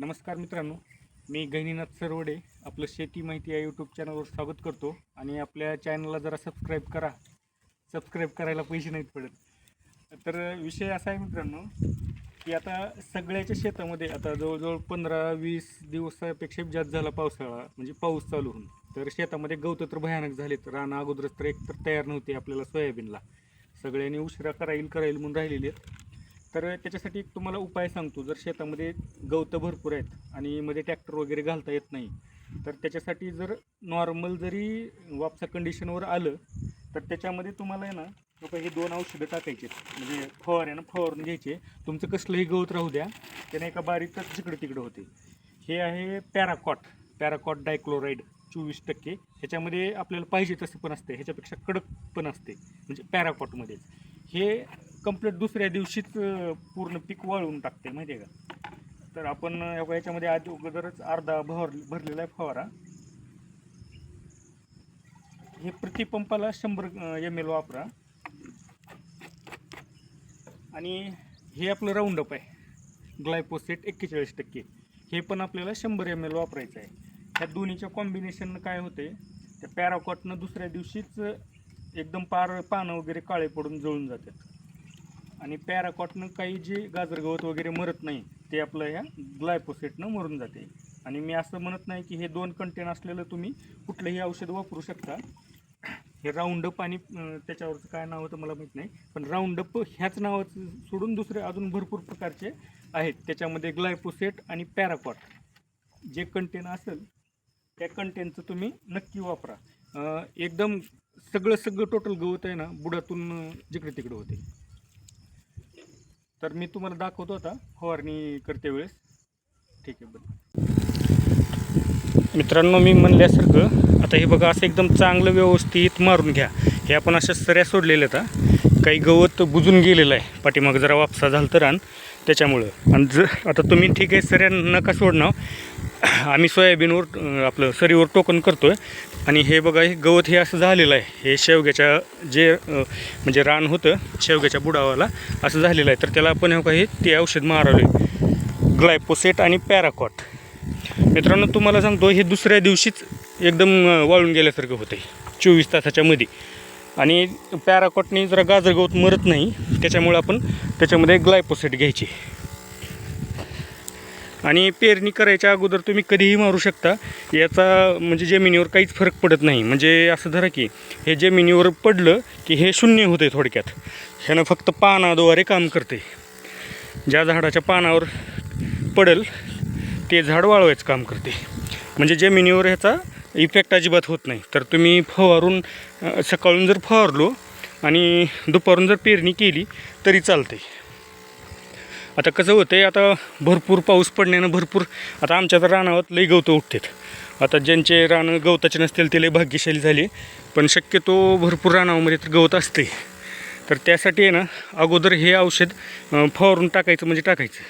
नमस्कार मित्रांनो मी गहिनीनाथ सरवडे आपलं शेती माहिती या यूट्यूब चॅनलवर स्वागत करतो. आणि आपल्या चॅनलला जरा सबस्क्राईब करा. सबस्क्राईब करायला पैसे नाहीत पडत. तर विषय असा आहे मित्रांनो की आता सगळ्याच्या शेतामध्ये आता जवळजवळ पंधरा वीस दिवसापेक्षा जास्त झाला पावसाळा म्हणजे पाऊस चालू होऊन. तर शेतामध्ये गवतं तर भयानक झालेत. रान अगोदरच तर एकतर तयार नव्हते आपल्याला सोयाबीनला. सगळ्यांनी उशिरा कराईल कराईल म्हणून राहिलेले आहेत. तर त्याच्यासाठी एक तुम्हाला उपाय सांगतो. जर शेतामध्ये गवतं भरपूर आहेत आणि मध्ये ट्रॅक्टर वगैरे घालता येत नाही तर त्याच्यासाठी जर नॉर्मल जरी वापसा कंडिशनवर आलं तर त्याच्यामध्ये तुम्हाला आहे ना लोक हे दोन औषधं टाकायचे. म्हणजे फवाऱ्यानं फवारून घ्यायचे. तुमचं कसलंही गवत राहू द्या त्याने एका बारीकच जिकडं तिकडं होते. हे आहे पॅराकॉट. पॅराकॉट डायक्लोराईड चोवीस टक्के. ह्याच्यामध्ये आपल्याला पाहिजे तसं पण असते ह्याच्यापेक्षा कडक पण असते म्हणजे पॅराकॉटमध्येच. हे कंप्लीट दुसऱ्या दिवशीच पूर्ण पीक वाळवून टाकते माहिती आहे का? तर आपण याच्यामध्ये आधी अगोदरच अर्धा भर भरलेला आहे फवारा. हे प्रतिपंपाला शंभर एम एल वापरा. आणि हे आपलं राऊंडअप आहे. ग्लायपोसेट एक्केचाळीस टक्के. हे पण आपल्याला शंभर एम एल वापरायचं आहे. ह्या दोन्हीच्या कॉम्बिनेशननं काय होते त्या पॅराकॉटनं दुसऱ्या दिवशीच एकदम पार पानं वगैरे काळे पडून जळून जातात. आणि पॅराकॉटनं काही जे गाजर गवत वगैरे मरत नाही ते आपलं ह्या ग्लायपोसेटनं मरून जाते. आणि मी असं म्हणत नाही की हे दोन कंटेन असलेलं तुम्ही कुठलंही औषध वापरू शकता. हे राऊंडअप आणि त्याच्यावरचं काय नाव होतं मला माहीत नाही पण राऊंडअप ह्याच नावाचं सोडून दुसरे अजून भरपूर प्रकारचे आहेत. त्याच्यामध्ये ग्लायपोसेट आणि पॅराकॉट. जे कंटेन असेल त्या कंटेनचं तुम्ही नक्की वापरा. एकदम सगळं सगळं टोटल गवत आहे ना बुडातून जिकडे तिकडे होते. तर मी तुम्हाला दाखवतो आता फवारणी करते वेळेस. ठीक आहे बरं. मित्रांनो मी म्हणल्यासारखं आता हे बघा असं एकदम चांगलं व्यवस्थित मारून घ्या. हे आपण अशा सऱ्या सोडलेल्या आहेत काही गवत बुजून गेलेलं आहे. पाठीमागं जरा वापसा झालं तर आण त्याच्यामुळं. आणि जर आता तुम्ही ठीक आहे सऱ्या नका सोडणं. आम्ही सोयाबीनवर आपलं सरीवर टोकन करतो आहे आणि हे बघा हे गवत हे असं झालेलं आहे. हे शेवग्याच्या जे म्हणजे रान होतं शेवग्याच्या बुडावाला असं झालेलं आहे. तर त्याला आपण हे काही ते औषध मारावे. ग्लायपोसेट आणि पॅराकॉट. मित्रांनो तुम्हाला सांगतो हे दुसऱ्या दिवशीच एकदम वाळून गेल्यासारखं होतं आहे चोवीस तासाच्या मध्ये आणि पॅराकॉटने जरा गाजर गवत मरत नाही. त्याच्यामुळे आपण त्याच्यामध्ये ग्लायपोसेट घ्यायची. आणि पेरणी करायच्या अगोदर तुम्ही कधीही मारू शकता. याचा म्हणजे जमिनीवर काहीच फरक पडत नाही. म्हणजे असं धरा की हे जमिनीवर पडलं की हे शून्य होते थोडक्यात. ह्यानं फक्त पानाद्वारे काम करते ज्या झाडाच्या पानावर पडेल ते झाड वाळवायचं काम करते म्हणजे जमिनीवर ह्याचा इफेक्ट अजिबात होत नाही. तर तुम्ही फवारून सकाळून जर फवारलो आणि दुपारून जर पेरणी केली तरी चालते आता कसं होतं आहे आता भरपूर पाऊस पडण्यानं भरपूर आता आमच्या तर रानावर लई गवतं उठतात. आता ज्यांचे रानं गवताचे नसतील ते लई भाग्यशाली झाले. पण शक्यतो भरपूर रानामध्ये तर गवत असते तर त्यासाठी आहे ना अगोदर हे औषध फवारून टाकायचं म्हणजे टाकायचं.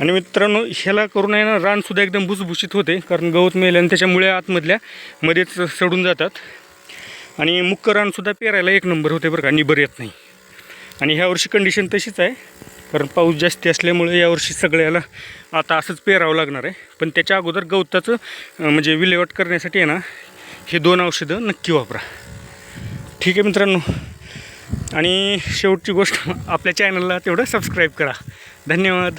आणि मित्रांनो ह्याला करून आहे ना रानसुद्धा एकदम भुसभुशीत होते कारण गवत मेल्याने त्याच्यामुळे आतमधल्या मध्येच सडून जातात. आणि मुक्क रानसुद्धा पेरायला एक नंबर होते बरं का निबर येत नाही. आणि ह्या वर्षी कंडिशन तशीच आहे. कारण पाऊस जास्ती असल्यामुळे यावर्षी सगळ्याला आता असंच पेरावं लागणार आहे. पण त्याच्या अगोदर गवताचं म्हणजे विल्हेवाट करण्यासाठी आहे ना हे दोन औषधं नक्की वापरा. ठीक आहे मित्रांनो. आणि शेवटची गोष्ट आपल्या चॅनलला तेवढं सबस्क्राईब करा. धन्यवाद.